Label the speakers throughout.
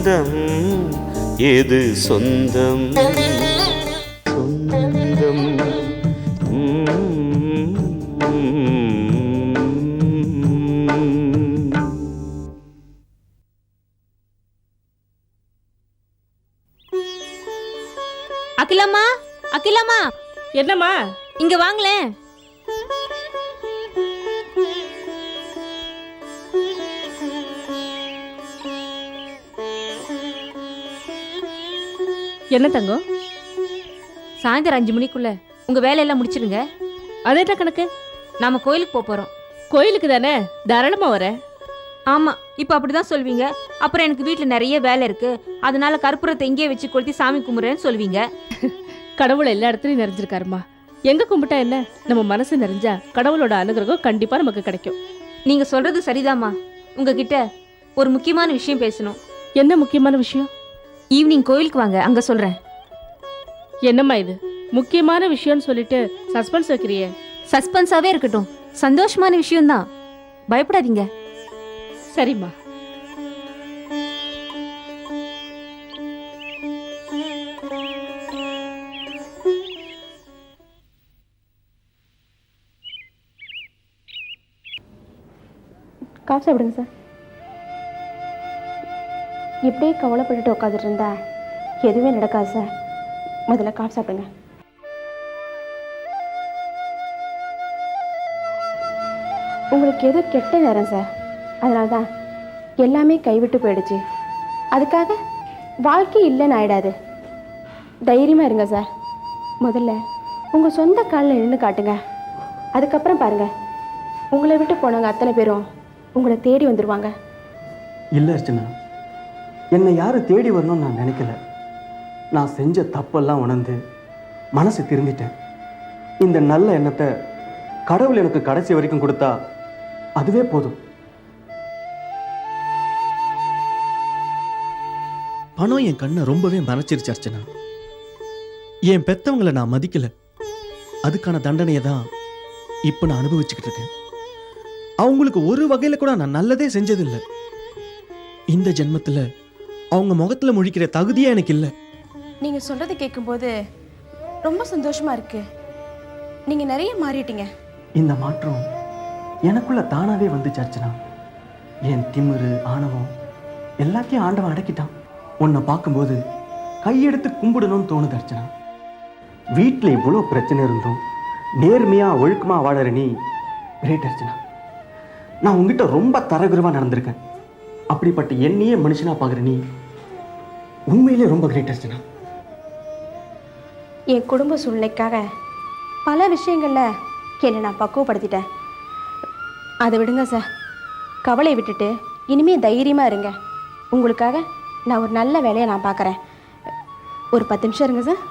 Speaker 1: பந்தம் எது சொந்தம்? சொந்தம்.
Speaker 2: அகிலம்மா அகிலம்மா.
Speaker 3: என்னம்மா?
Speaker 2: இங்க வாங்களேன்.
Speaker 3: என்ன தங்கம்?
Speaker 2: சாயந்தரம் அஞ்சு மணிக்குள்ள உங்க வேலையெல்லாம் முடிச்சிருங்க
Speaker 3: அது என்ன கணக்கு.
Speaker 2: நாம கோயிலுக்கு போப் போறோம்.
Speaker 3: கோயிலுக்கு தானே? தாராளமா வரேன்
Speaker 2: ஆமா இப்ப அப்படிதான் சொல்வீங்க. அப்புறம் எனக்கு வீட்ல நிறைய வேலை இருக்கு. அதனால கற்பூரத்தை இங்கேயே வச்சு கொளுத்தி சாமி கும்பிடுறேன்னு சொல்வீங்க.
Speaker 3: கடவுள் எல்லா இடத்துலயும் நிறைஞ்சிருக்காருமா. எங்க கும்பிட்டா என்ன? நம்ம மனசு நிறைஞ்சா கடவுளோட அனுகிரகம் கண்டிப்பா நமக்கு கிடைக்கும்.
Speaker 2: நீங்க சொல்றது சரிதாம்மா. உங்ககிட்ட ஒரு முக்கியமான விஷயம் பேசணும்.
Speaker 3: என்ன முக்கியமான விஷயம்?
Speaker 2: ஈவினிங் கோயிலுக்கு வாங்க அங்க சொல்றேன்.
Speaker 3: என்னம்மா இது? முக்கியமான விஷயம்னு சொல்லிட்டு சஸ்பென்ஸ் வைக்கிறியே?
Speaker 2: சஸ்பென்ஸாவே இருக்கட்டும். சந்தோஷமான விஷயம்தான் பயப்படாதீங்க.
Speaker 3: சரிம்மா.
Speaker 4: காஃபி சாப்பிடுங்க சார்? இப்படியே கவலைப்பட்டுட்டு உட்காந்துட்டு இருந்தா எதுவுமே நடக்காது சார். முதல்ல காஃபி சாப்பிடுங்க. உங்களுக்கு எது கெட்ட நேரம் சார். அதனால தான் எல்லாமே கைவிட்டு போயிடுச்சு. அதுக்காக வாழ்க்கை இல்லைன்னு ஆயிடாது. தைரியமாக இருங்க சார். முதல்ல உங்கள் சொந்த காலில் நின்று காட்டுங்க. அதுக்கப்புறம் பாருங்கள் உங்களை விட்டு போனவங்க அத்தனை பேரும் உங்களை தேடி வந்துடுவாங்க
Speaker 5: இல்லை அர்ச்சனா. என்னை யாரும் தேடி வரணும்னு நான் நினைக்கல. நான் செஞ்ச தப்பெல்லாம் உணர்ந்து மனசு திரும்பிட்டேன். இந்த நல்ல எண்ணத்தை கடவுள் எனக்கு கடைசி வரைக்கும் கொடுத்தா அதுவே போதும். பணம் என் கண்ணை ரொம்பவே மறைச்சிருச்சு அர்ச்சனா. என் பெத்தவங்களை நான் மதிக்கல. அதுக்கான தண்டனையை தான் இப்போ நான் அனுபவிச்சுக்கிட்டு இருக்கேன். அவங்களுக்கு ஒரு வகையில் கூட நான் நல்லதே செஞ்சதில்லை. இந்த ஜென்மத்தில் அவங்க முகத்துல முழிக்கிற தகுதியே எனக்கு இல்லை.
Speaker 4: நீங்கள் சொல்கிறத கேட்கும்போது ரொம்ப சந்தோஷமாக இருக்கு. நீங்கள் நிறைய மாறிட்டீங்க.
Speaker 5: இந்த மாற்றம் எனக்குள்ள தானாவே வந்துச்சு அர்ச்சனா. என் திமிரு ஆணவம் எல்லாத்தையும் ஆண்டவன் அடக்கிட்டான். உன்னை பார்க்கும்போது கையெடுத்து கும்பிடணும்னு தோணுது அர்ச்சனா. வீட்டில் இவ்வளோ பிரச்சனை இருந்தும் நேர்மையா ஒழுக்கமா வாழற நீ கிரேட் அர்ச்சனா. நான் உங்ககிட்ட ரொம்ப தரகுறவா நடந்திருக்கேன். அப்படிப்பட்ட என்னையே மனுஷனா பார்க்குற நீ உண்மையிலே ரொம்ப கிரேட் அர்ச்சனா
Speaker 4: என் குடும்ப சூழ்நிலைக்காக பல விஷயங்களில் என்னை நான் பக்குவப்படுத்திட்டேன். அதை விடுங்க சார். கவலை விட்டுட்டு இனிமே தைரியமாக இருங்க. உங்களுக்காக நான் ஒரு நல்ல வேலையை நான் பார்க்குறேன். ஒரு பத்து நிமிஷம் இருங்க சார்.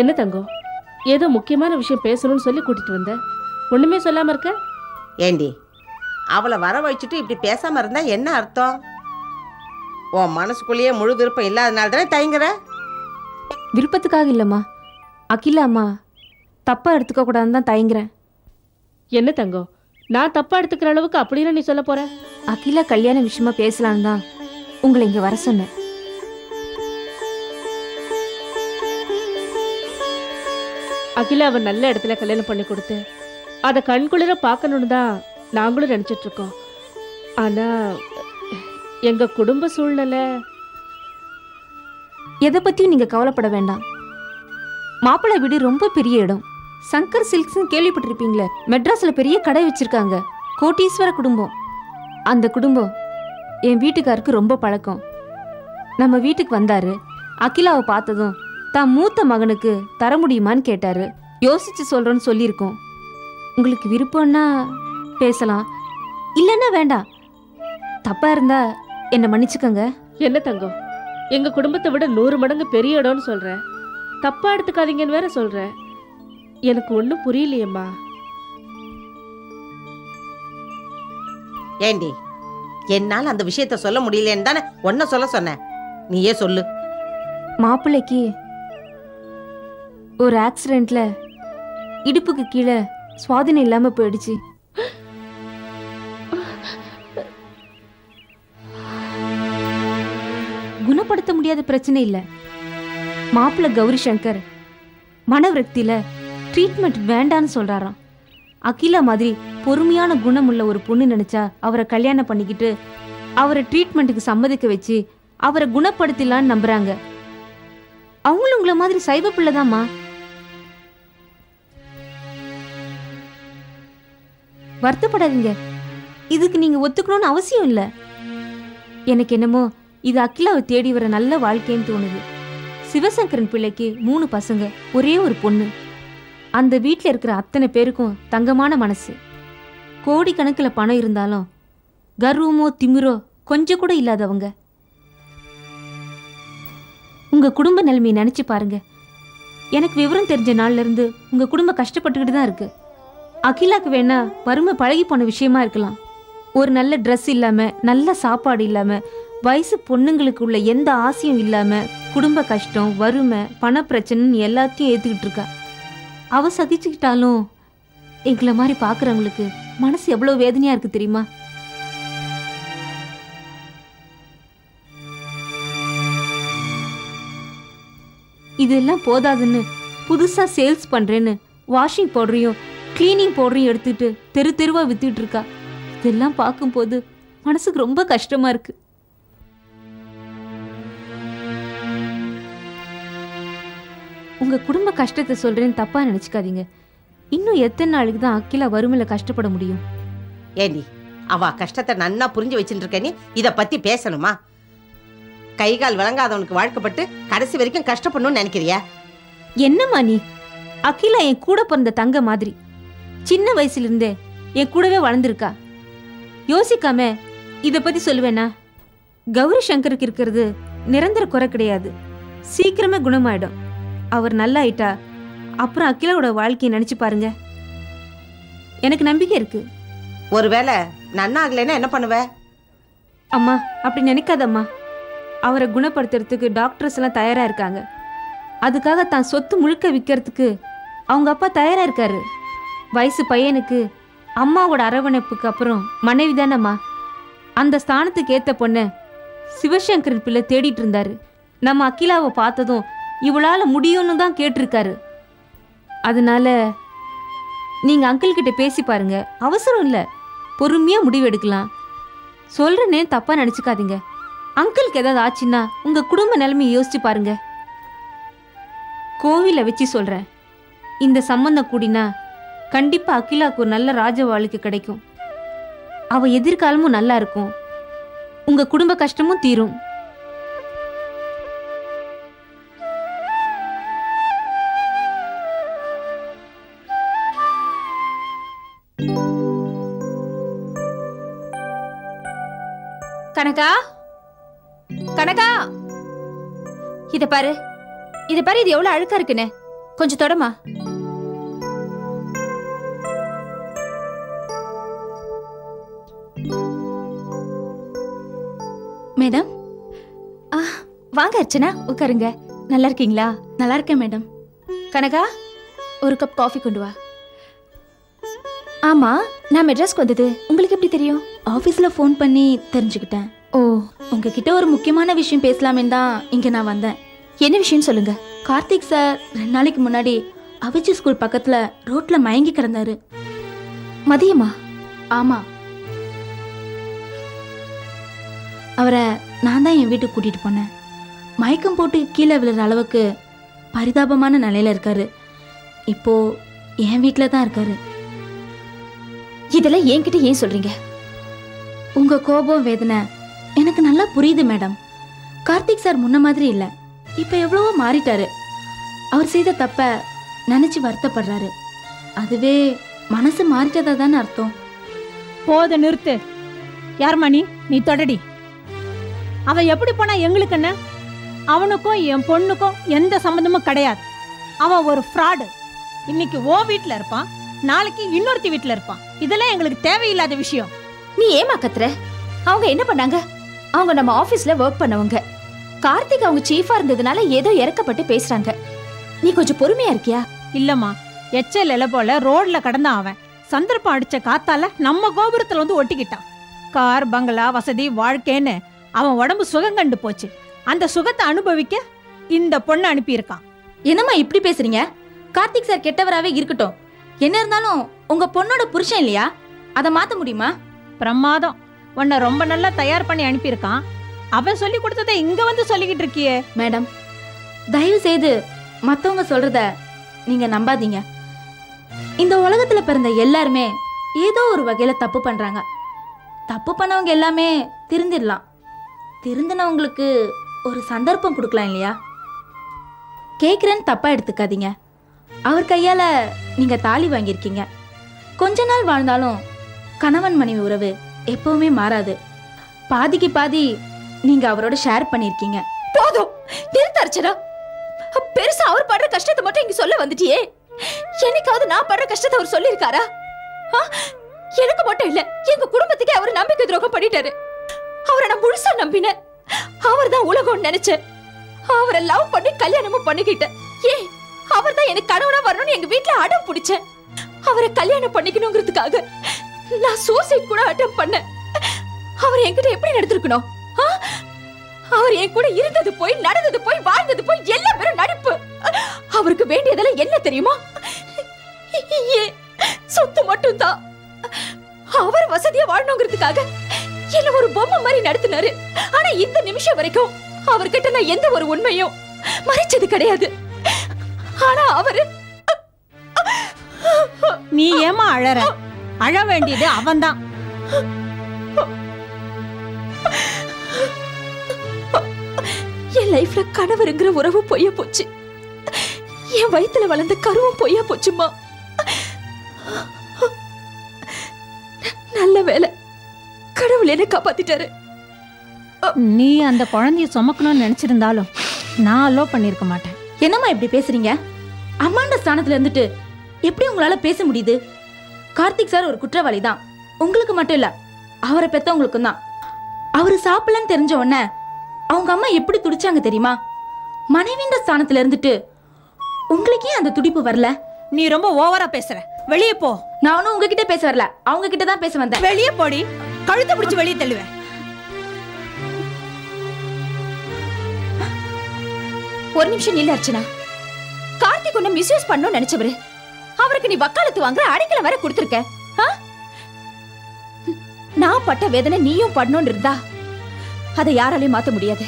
Speaker 3: என்ன தங்கம்? ஏதோ முக்கியமான விஷயம் பேசணும்னு சொல்லி கூட்டிட்டு வந்த. ஒண்ணுமே சொல்லாம இருக்க?
Speaker 6: ஏண்டி அவளை வர வச்சுட்டு இப்படி பேசாம இருந்தா என்ன அர்த்தம்? உன் மனசுக்குள்ளேயே முழு விருப்பம் இல்லாதனால தானே தயங்குற?
Speaker 2: விருப்பத்துக்காக இல்லைம்மா. அகிலா அம்மா தப்பா எடுத்துக்க கூடாதுன்னு தான் தயங்குறேன்.
Speaker 3: என்ன தங்கம்? நான் தப்பா எடுத்துக்கிற அளவுக்கு அப்படின்னு நீ சொல்ல போற?
Speaker 2: அகிலா கல்யாண விஷயமா பேசலான்னு தான் உங்களை இங்க வர சொன்னேன்.
Speaker 3: அகிலா அவன் நல்ல இடத்துல கல்யாணம் பண்ணி கொடுத்து அதை கண்குளிர பார்க்கணும்னு தான் நாங்களும் நினச்சிட்டு இருக்கோம் ஆனால் எங்கள் குடும்ப சூழ்நிலை?
Speaker 2: எதை பற்றியும் நீங்கள் கவலைப்பட வேண்டாம். மாப்பிள்ளை வீடு ரொம்ப பெரிய இடம். சங்கர் சில்க்ஸ்னு கேள்விப்பட்டிருப்பீங்களே மெட்ராஸில் பெரிய கடை வச்சுருக்காங்க கோட்டீஸ்வர குடும்பம். அந்த குடும்பம் என் வீட்டுக்காருக்கு ரொம்ப பழக்கம். நம்ம வீட்டுக்கு வந்தார் அகிலாவை பார்த்ததும் தான் மூத்த மகனுக்கு தர முடியுமான்னு கேட்டாரு. யோசிச்சு சொல்றேன்னு சொல்லியிருக்கோம். உங்களுக்கு விருப்பம்னா பேசலாம். இல்லைன்னா வேண்டாம். தப்பா இருந்தா என்னை மன்னிச்சுக்கோங்க.
Speaker 3: என்ன தங்கம்? எங்க குடும்பத்தை விட நூறு மடங்கு பெரிய இடம்னு சொல்ற. தப்பா எடுத்துக்காதீங்கன்னு வேற சொல்ற. எனக்கு ஒன்றும் புரியலையேம்மா.
Speaker 6: ஏண்டி என்னால அந்த விஷயத்த சொல்ல முடியலன்னு தானே ஒன்ன சொல்ல சொன்னேன் நீயே சொல்லு.
Speaker 2: மாப்பிள்ளைக்கு ஒரு ஆக்சிடெண்ட்ல இடுப்புக்கு கீழே சுவாதீனம் இல்லாம போயிடுச்சு. குணப்படுத்த முடியாத பிரச்சனை இல்ல. மாப்பிள்ளை கௌரி சங்கர் மனவிரக்தியில ட்ரீட்மெண்ட் வேண்டான்னு சொல்றாராம். அகிலா மாதிரி பொறுமையான குணம் உள்ள ஒரு பொண்ணு நினைச்சா அவரை கல்யாணம் பண்ணிக்கிட்டு அவரை ட்ரீட்மெண்ட்டுக்கு சம்மதிக்க வச்சு அவரை குணப்படுத்திடலான்னு நம்புறாங்க. அவங்களும் உங்களை மாதிரி சைவ பிள்ளைதாம்மா. வருத்தப்படாதீங்க. இதுக்கு நீங்க ஒத்துக்கணும்னு அவசியம் இல்லை. எனக்கு என்னமோ இது அகிலாவை தேடி வர நல்ல வாழ்க்கைன்னு தோணுது. சிவசங்கரன் பிள்ளைக்கு மூணு பசங்க ஒரே ஒரு பொண்ணு. அந்த வீட்டில் இருக்கிற அத்தனை பேருக்கும் தங்கமான மனசு. கோடிக்கணக்கில் பணம் இருந்தாலும் கர்வமோ திமிரோ கொஞ்சம் கூட இல்லாதவங்க. உங்க குடும்ப நிலைமையை நினைச்சு பாருங்க. எனக்கு விவரம் தெரிஞ்ச நாள்ல இருந்து உங்க குடும்பம் கஷ்டப்பட்டுக்கிட்டு தான் இருக்கு. அகிலாக்கு வேணா வறுமை பழகி போன விஷயமா இருக்கலாம். ஒரு நல்ல ட்ரெஸ் இல்லாம நல்ல சாப்பாடு இல்லாம வயசு பொண்ணுங்களுக்கு உள்ள எந்த ஆசையும் இல்லாம குடும்ப கஷ்டம் வறுமை பணப்பிரச்சனைன்னு எல்லாத்தையும் ஏத்துக்கிட்டு இருக்கா. அவ சகிச்சுக்கிட்டாலும் எங்களை மாதிரி பாக்குறவங்களுக்கு மனசு எவ்வளவு வேதனையா இருக்கு தெரியுமா? இதெல்லாம் போதாதுன்னு புதுசா சேல்ஸ் பண்றேன்னு வாஷிங் பவுடரையும் க்ளீனிங் பவுடரையும் எடுத்துட்டு தெரு தெருவா வித்துட்டு இருக்கா. இதெல்லாம் பார்க்கும்போது மனசுக்கு ரொம்ப கஷ்டமா இருக்கு. உங்க குடும்ப கஷ்டத்தை சொல்றேன்னு தப்பா நினைச்சுக்காதீங்க. இன்னும் எத்தனை நாளைக்கு தான் அக்கிலா வறுமையில கஷ்டப்பட முடியும்?
Speaker 6: ஏண்டி அவ கஷ்டத்தை நன்னா புரிஞ்சு வச்சுட்டு இருக்க நீ இத பத்தி பேசணுமா? கை கால் விளங்காதவனுக்கு வாழ்க்கப்பட்டு கடைசி வரைக்கும் கஷ்டப்படணும்னு நினைக்கிறியா?
Speaker 2: என்னம்மா நீ? அகிலா என் கூட பிறந்த தங்க மாதிரி. சின்ன வயசுல இருந்தே என் கூடவே வளர்ந்துருக்கா. யோசிக்காம இத பத்தி சொல்லுவேனா கௌரி சங்கருக்கு இருக்கிறது நிரந்தர குறை கிடையாது. சீக்கிரமே குணமாயிடும். அவர் நல்லா ஆயிட்டா அப்புறம் அகிலாவோட வாழ்க்கையை நினைச்சு பாருங்க. எனக்கு நம்பிக்கை இருக்கு.
Speaker 6: ஒருவேளை நன்னாகலைன்னா என்ன பண்ணுவ?
Speaker 2: அம்மா அப்படி நினைக்காதம்மா. அவரை குணப்படுத்துறதுக்கு டாக்டர்ஸ் எல்லாம் தயாரா இருக்காங்க. அதுக்காக தான் சொத்து முழுக்க விற்கிறதுக்கு அவங்க அப்பா தயாரா இருக்காரு. வயசு பையனுக்கு அம்மாவோட அரவணைப்புக்கு அப்புறம் மனைவி தானம்மா? அந்த ஸ்தானத்துக்கு ஏத்த பொண்ணு சிவசங்கர் பிள்ளை தேடிட்டு இருந்தாரு. நம்ம அகிலாவை பார்த்ததும் இவளால முடியும்னு தான் கேட்டிருக்காரு. அதனால நீங்க அங்கிள் கிட்ட பேசி பாருங்க. அவசரம் இல்லை. பொறுமையா முடிவு எடுக்கலாம். சொல்கிறேனே தப்பா நினைச்சுக்காதீங்க. அங்கிளுக்கு ஏதாவது ஆச்சுன்னா உங்க குடும்ப நிலைமையை யோசிச்சு பாருங்க. கோவில வச்சு சொல்றேன். இந்த சம்பந்தம் கூடினா கண்டிப்பா அகிலாக்கு ஒரு நல்ல ராஜ வாழ்க்கை கிடைக்கும். அவ எதிர்காலமும் நல்லா இருக்கும். உங்க குடும்ப கஷ்டமும் தீரும்.
Speaker 7: கனகா? கனகா? இத பாரு. இத பாரு இது எவ்வளவு அழுக்கா இருக்குன்னு. கொஞ்சம் தொடமா. மேடம். வாங்க அர்ச்சனா உட்காருங்க. நல்லா இருக்கீங்களா? நல்லா இருக்கேன் மேடம். கனகா ஒரு கப் காஃபி கொண்டு வா. ஆமா நான் மெட்ராஸ்க்கு வந்தது. உங்களுக்கு எப்படி தெரியும்?
Speaker 8: ஆஃபீஸில் ஃபோன் பண்ணி தெரிஞ்சுக்கிட்டேன்.
Speaker 7: ஓ
Speaker 8: உங்ககிட்ட ஒரு முக்கியமான விஷயம் பேசலாமேன்னு தான் இங்கே நான் வந்தேன்.
Speaker 7: என்ன விஷயம் சொல்லுங்க.
Speaker 8: கார்த்திக் சார் ரெண்டு நாளைக்கு முன்னாடி அவிச்சி ஸ்கூல் பக்கத்தில் ரோட்டில் மயங்கி கிடந்தாரு.
Speaker 7: மதியமா?
Speaker 8: ஆமாம் அவரை நான் தான் என் வீட்டுக்கு கூட்டிகிட்டு போனேன். மயக்கம் போட்டு கீழே விழுற அளவுக்கு பரிதாபமான நிலையில இருக்காரு. இப்போ என் வீட்டில் தான் இருக்காரு.
Speaker 7: இதெல்லாம் என்கிட்ட ஏன் சொல்றீங்க?
Speaker 8: உங்க கோபம் வேதனை எனக்கு நல்லா புரியுது மேடம். கார்த்திக் சார் முன்ன மாதிரி இல்ல. இப்ப எவ்வளவோ மாறிட்டாரு. அவர் செய்த தப்ப நினைச்சு வருத்தப்படுறாரு. அதுவே மனசு மாறிட்டதா தானே அர்த்தம்.
Speaker 9: போத நிறுத்து. யார் நீ நீ தொடடி. அவன் எப்படி போனா எங்களுக்கு என்ன? அவனுக்கும் என் பொண்ணுக்கும் எந்த சம்மந்தமும் கிடையாது. அவன் ஒரு ஃப்ராடு இன்னைக்கு ஓ வீட்ல இருப்பான் நாளைக்கு இன்னொருத்தி வீட்ல இருப்பான் இதெல்லாம் எங்களுக்கு தேவையில்லாத விஷயம்.
Speaker 7: நீ ஏமா கத்துற? அவங்க என்ன பண்ணாங்க? அவங்க நம்ம ஆபீஸ்ல ஒர்க் பண்ணவங்க. கார்த்திக் அவங்க சீஃபா இருந்ததுனால ஏதோ இறக்கப்பட்டு பேசுறாங்க. நீ கொஞ்சம் பொறுமையா இருக்கியா?
Speaker 9: இல்லம்மா எச்சல் இலை போல ரோட்ல கடந்தான் அவன். சந்தர்ப்பம் அடிச்ச காத்தால நம்ம கோபுரத்துல வந்து ஒட்டிக்கிட்டான். கார் பங்களா வசதி வாழ்க்கைன்னு அவன் உடம்பு சுகம் கண்டு போச்சு. அந்த சுகத்தை அனுபவிக்க இந்த பொண்ணை அனுப்பியிருக்கான்.
Speaker 8: என்னம்மா இப்படி பேசுறீங்க? கார்த்திக் சார் கெட்டவராவே இருக்கட்டும். என்ன இருந்தாலும் உங்க பொண்ணோட புருஷன் இல்லையா? அதை மாத்த முடியுமா?
Speaker 9: பிரமாதம். உன்னை ரொம்ப நல்லா தயார் பண்ணி அனுப்பியிருக்கான். அவன் சொல்லி கொடுத்ததை இங்க வந்து சொல்லிக்கிட்டு இருக்கியே.
Speaker 8: மேடம் தயவு செய்து மத்தவங்க சொல்றத நீங்க நம்பாதீங்க. இந்த உலகத்துல பிறந்த எல்லாருமே ஏதோ ஒரு வகையில தப்பு பண்றாங்க. தப்பு பண்ணவங்க எல்லாமே திருந்திடலாம் திருந்தினவங்களுக்கு ஒரு சந்தர்ப்பம் கொடுக்கலாம் இல்லையா? கேட்குறேன்னு தப்பாக எடுத்துக்காதீங்க. அவர் கையால் நீங்கள் தாலி வாங்கியிருக்கீங்க. கொஞ்ச நாள் வாழ்ந்தாலும் கணவன் மனைவி உறவு எப்பவுமே மாறாது. பாதிக்கு பாதி நீங்கள் அவரோட ஷேர் பண்ணியிருக்கீங்க.
Speaker 7: போதும்! நிறுத்த அர்ச்சனா பெருசா அவர் படுற கஷ்டத்தை மட்டும் இங்க சொல்ல வந்துட்டியே. என்னைக்காவது நான் படுற கஷ்டத்தை அவர் சொல்லியிருக்காரா? ஆ? எனக்கு மட்டும் இல்ல எங்க குடும்பத்துக்கே அவர் நம்பிக்கை துரோகம் பண்ணிட்டாரு. அவரை நான் முழுசா நம்பினேன். அவர் தான் உலகம்னு நினைச்சேன். அவரை லவ் பண்ணி கல்யாணமும் பண்ணிக்கிட்டேன். ஏன் அவர் தான் எனக்கு கணவனா வரணும்னு எங்க வீட்டுல அடம் பிடிச்சேன். அவரை கல்யாணம் பண்ணிக்கணுங்கிறதுக்காக நான் சூசைட் கூட அட்டம் பண்ணேன். அவர் என்கிட்ட எப்படி நடந்திருக்கணும்? ஆ? அவர் என் கூட இருந்தது போய் நடந்தது போய் வாழ்ந்தது போய் எல்லாம் வெறும் நடிப்பு. அவருக்கு வேண்டியதெல்லாம் என்ன தெரியுமா? ஏன் சொத்து மட்டும்தான். அவர் வசதியா வாழணுங்கிறதுக்காக என்ன ஒரு பொம்மை மாதிரி நடத்தினாரு. ஆனா இந்த நிமிஷம் வரைக்கும் அவர்கிட்ட நான் எந்த ஒரு உண்மையும் மறைச்சது கிடையாது. ஆனா அவரு
Speaker 9: நீ ஏமா அழற? அழ வேண்டியது அவன்தான்.
Speaker 7: என் லைஃப்ல கணவருங்கிற உறவு பொய்யா போச்சு. என் வயித்துல வளர்ந்த கருவும் பொய்யா போச்சுமா நல்ல வேலை கடவுள் என்ன காப்பாத்திட்டாரு.
Speaker 9: நீ அந்த குழந்தைய சுமக்கணும்னு நினைச்சிருந்தாலும் நான் அலோ பண்ணிருக்க மாட்டேன்.
Speaker 8: என்னம்மா இப்படி பேசுறீங்க? அம்மாண்ட ஸ்தானத்துல இருந்துட்டு எப்படி உங்களால பேச முடியுது? கார்த்திக் சார் ஒரு குற்றவாளி தான். உங்களுக்கு மட்டும் இல்ல அவரை பெத்தவங்களுக்கும் தான். அவரு சாப்பிடலன்னு தெரிஞ்ச உடனே அவங்க அம்மா எப்படி துடிச்சாங்க தெரியுமா? மனைவின்ற ஸ்தானத்துல இருந்துட்டு உங்களுக்கு ஏன் அந்த துடிப்பு வரல?
Speaker 9: நீ ரொம்ப ஓவரா பேசுற. வெளியே போ.
Speaker 8: நான் ஒன்றும் உங்ககிட்ட பேச வரல அவங்க கிட்ட தான் பேச வந்தேன்.
Speaker 9: வெளியே போடி. கழுத்தை பிடிச்சு வெளியே தள்ளுவேன்.
Speaker 7: ஒரு நிமிஷம் நில்ல அர்ச்சனா. கார்த்திக் உன்னை மிஸ்யூஸ் பண்ணணும்னு நினைச்சவரு. அவருக்கு நீ வக்காலத்து வாங்குற அடைக்கல வர கொடுத்துருக்க. ஆ? நான் பட்ட வேதனை நீயும் படணும்னு இருந்தா அதை யாராலையும் மாத்த முடியாது.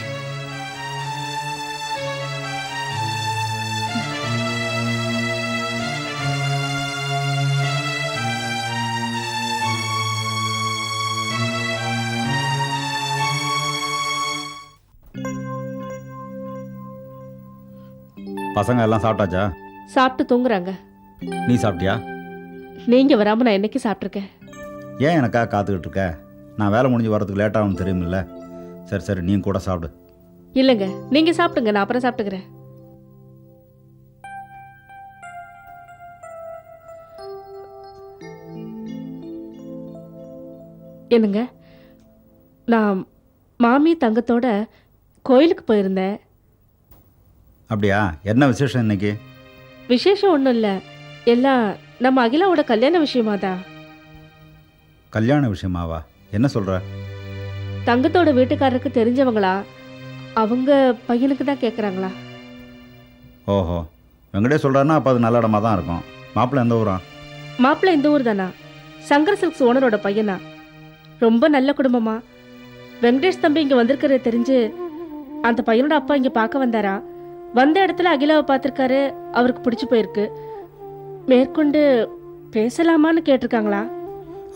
Speaker 10: பசங்க எல்லாம் சாப்பிட்டாச்சா?
Speaker 3: சாப்பிட்டு தூங்குறாங்க.
Speaker 10: நீ சாப்பிட்டியா?
Speaker 3: நீங்க வராம நான் என்னைக்கு சாப்பிட்ருக்கேன்
Speaker 10: ஏன் எனக்கா காத்துக்கிட்டு இருக்க? நான் வேலை முடிஞ்சு வரதுக்கு லேட் ஆகும் தெரியுமில்ல. சரி சரி நீ கூட சாப்பிடு.
Speaker 3: இல்லைங்க. நீங்க சாப்பிடுங்க நான் அப்புறம் சாப்பிட்டுக்கிறேன். என்னங்க? நான் மாமி தங்கத்தோட கோயிலுக்கு போயிருந்தேன்.
Speaker 10: அப்படியா? என்ன விசேஷம் இன்னைக்கு?
Speaker 3: விசேஷம் ஒன்றும் இல்லை. எல்லாம் நம்ம அகிலாவோட கல்யாண விஷயமா தான்
Speaker 10: கல்யாண விஷயமாவா? என்ன சொல்கிற
Speaker 3: தங்கத்தோட வீட்டுக்காரருக்கு தெரிஞ்சவங்களா? அவங்க பையனுக்கு தான் கேட்குறாங்களா
Speaker 10: ஓஹோ. வெங்கடேஷ் சொல்கிறாருன்னா அப்போ அது நல்ல இடமா தான் இருக்கும். மாப்பிள்ளை எந்த ஊரா?
Speaker 3: மாப்பிள்ளை இந்த ஊர் தானா? சங்கர் சில்க்ஸ் ஓனரோட பையனா? ரொம்ப நல்ல குடும்பமா? வெங்கடேஷ் தம்பி இங்கே வந்திருக்கிறது தெரிஞ்சு அந்த பையனோட அப்பா இங்கே பார்க்க வந்தாரா? வந்த இடத்துல அகிலாவை பார்த்துருக்காரு. அவருக்கு பிடிச்சி போயிருக்கு. மேற்கொண்டு பேசலாமான்னு கேட்டிருக்காங்களா?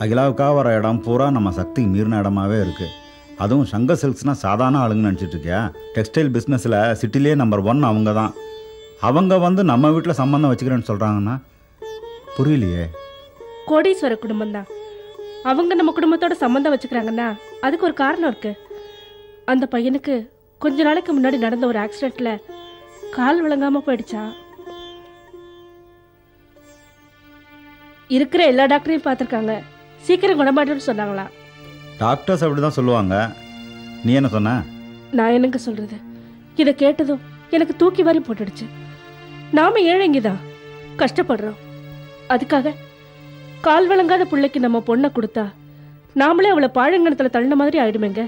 Speaker 10: அகிலாவுக்காக வர இடம் பூரா நம்ம சக்தி மீறின இடமாவே இருக்குது அதுவும் சங்கர் சில்க்ஸ்னால் சாதாரண ஆளுங்கன்னு நினச்சிட்டு இருக்கியா? டெக்ஸ்டைல் பிஸ்னஸில் சிட்டிலே நம்பர் ஒன் அவங்க தான் அவங்க வந்து நம்ம வீட்டில் சம்மந்தம் வச்சுக்கிறேன்னு சொல்கிறாங்கன்னா புரியலையே.
Speaker 3: கோடீஸ்வர குடும்பம் தான் அவங்க நம்ம குடும்பத்தோட சம்மந்தம் வச்சுக்கிறாங்கன்னா அதுக்கு ஒரு காரணம் இருக்கு. அந்த பையனுக்கு கொஞ்ச நாளைக்கு முன்னாடி நடந்த ஒரு ஆக்சிடென்ட்ல கால் விளங்காம போயிடுச்சா? இருக்கிற எல்லா டாக்டரையும் பார்த்துருக்காங்க. சீக்கிரம் குணமாட்டோன்னு சொன்னாங்களா?
Speaker 10: டாக்டர்ஸ் அப்படி தான் சொல்லுவாங்க. நீ என்ன சொன்ன?
Speaker 3: நான் என்னங்க சொல்றது? இதை கேட்டதும் எனக்கு தூக்கி வாரி போட்டுடுச்சு. நாம ஏழைங்க தான் கஷ்டப்படுறோம். அதுக்காக கால் விளங்காத பிள்ளைக்கு நம்ம பொண்ணை கொடுத்தா நாமளே அவளை பாழங்கணத்துல தள்ளின மாதிரி ஆயிடுமேங்க.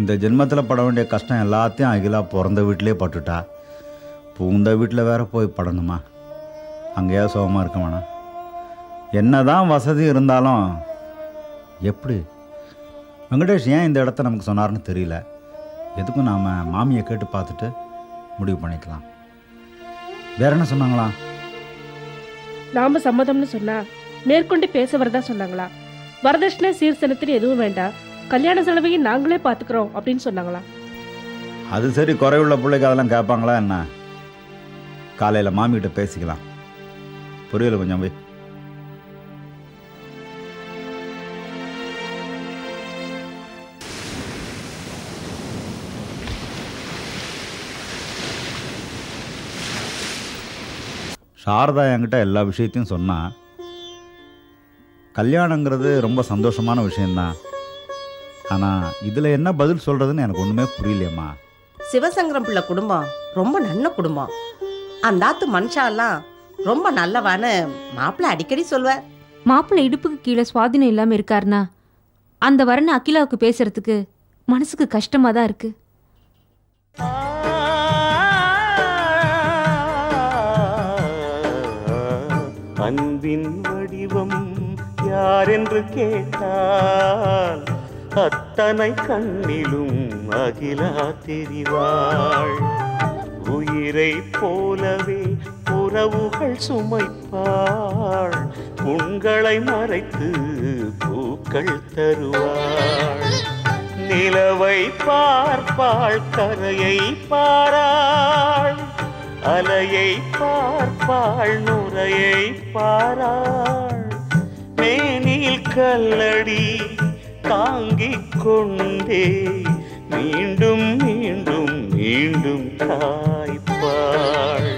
Speaker 10: இந்த ஜென்மத்தில் பட வேண்டிய கஷ்டம் எல்லாத்தையும் அகிலா பிறந்த வீட்டிலே பட்டுட்டா. பூந்தா வீட்டில் வேற போய் படணுமா? அங்கேயா சுகமாக இருக்க வேணாம் என்ன தான் வசதி இருந்தாலும் எப்படி? வெங்கடேஷ் ஏன் இந்த இடத்த நமக்கு சொன்னார்னு தெரியல. எதுக்கும் நாம் மாமியை கேட்டு பார்த்துட்டு முடிவு பண்ணிக்கலாம். வேற என்ன சொன்னாங்களா?
Speaker 3: நாம் சம்மதம்னு சொன்னா மேற்கொண்டு பேச வரதான் சொன்னாங்களா? வரதட்சணை சீர்சனத்தில் எதுவும் வேண்டாம் கல்யாண செலவையும் நாங்களே பார்த்துக்குறோம் அப்படின்னு சொன்னாங்களா?
Speaker 10: அது சரி குறைவுள்ள பிள்ளைக்கு அதெல்லாம் கேட்பாங்களா என்ன? காலையில் மாமிகிட்ட பேசிக்கலாம். புரியல கொஞ்சம் போய். சாரதா என்கிட்ட எல்லா விஷயத்தையும் சொன்னா கல்யாணங்கிறது ரொம்ப சந்தோஷமான விஷயந்தான் ஆனால் இதில் என்ன பதில் சொல்கிறதுன்னு எனக்கு ஒன்றுமே புரியலையம்மா.
Speaker 6: சிவசங்கரம் பிள்ளை குடும்பம் ரொம்ப நல்ல குடும்பம். அந்த ஆத்து மனுஷாலாம் ரொம்ப நல்லவான்னு மாப்பிள்ளை அடிக்கடி சொல்வார்
Speaker 2: மாப்பிள்ளை இடுப்புக்கு கீழே சுவாதீனம் இல்லாமல் இருக்காருனா அந்த வரனை அகிலாவுக்கு பேசுறதுக்கு மனசுக்கு கஷ்டமா தான் இருக்கு.
Speaker 1: அன்பின் வடிவம் யாரென்று கேட்டால் அத்தனை கண்ணிலும் அகிலா தெரிவாள். உயிரை போலவே உறவுகள் சுமைப்பாள். உங்களை மறைத்து பூக்கள் தருவாள். நிலவை பார்ப்பாள் கரையை பாராள். அலையை பார்ப்பாள் நுரையை பாராள். மேனில் கல்லடி தாங்கிக் கொண்டே மீண்டும் மீண்டும் மீண்டும் number.